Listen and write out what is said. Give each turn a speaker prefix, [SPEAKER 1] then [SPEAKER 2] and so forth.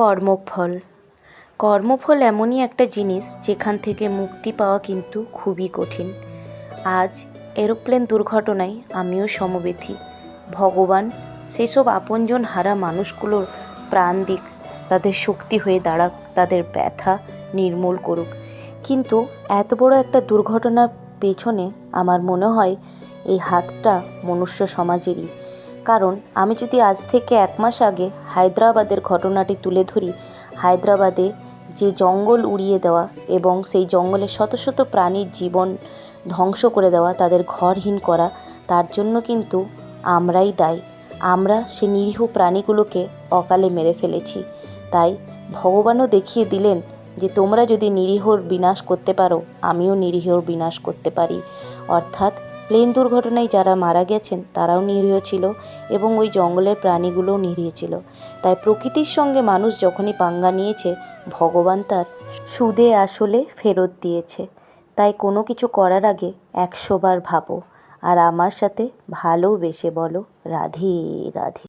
[SPEAKER 1] কর্মফল। কর্মফল এমনই একটা জিনিস যেখান থেকে মুক্তি পাওয়া কিন্তু খুবই কঠিন। আজ এরোপ্লেন দুর্ঘটনায় আমিও সমব্যথী ভগবান, সেসব আপনজন হারা মানুষগুলোর প্রাণ দিক, তাদের শক্তি হয়ে দাঁড়াক, তাদের ব্যথা নির্মূল করুক। কিন্তু এত বড় একটা দুর্ঘটনার পেছনে আমার মনে হয়, এই হাতটা মনুষ্য সমাজেরই। কারণ আমি যদি আজ থেকে এক মাস আগে হায়দ্রাবাদের ঘটনাটি তুলে ধরি, হায়দ্রাবাদে যে জঙ্গল উড়িয়ে দেওয়া এবং সেই জঙ্গলে শত শত প্রাণীর জীবন ধ্বংস করে দেওয়া, তাদের ঘরহীন করা, তার জন্য কিন্তু আমরাই দায়ী। আমরা সে নিরীহ প্রাণীগুলোকে অকালে মেরে ফেলেছি। তাই ভগবানও দেখিয়ে দিলেন যে তোমরা যদি নিরীহর বিনাশ করতে পারো, আমিও নিরীহর বিনাশ করতে পারি। অর্থাৎ প্লেন দুর্ঘটনায় যারা মারা গেছেন, তারাও নিরীহ ছিল এবং ওই জঙ্গলের প্রাণীগুলোও নিরীহ ছিল। তাই প্রকৃতির সঙ্গে মানুষ যখনই পাঙ্গা নিয়েছে, ভগবান তার সুদে আসলে ফেরত দিয়েছে। তাই কোনো কিছু করার আগে একশোবার ভাবো। আর আমার সাথে ভালোবেসে বলো। রাধে রাধে।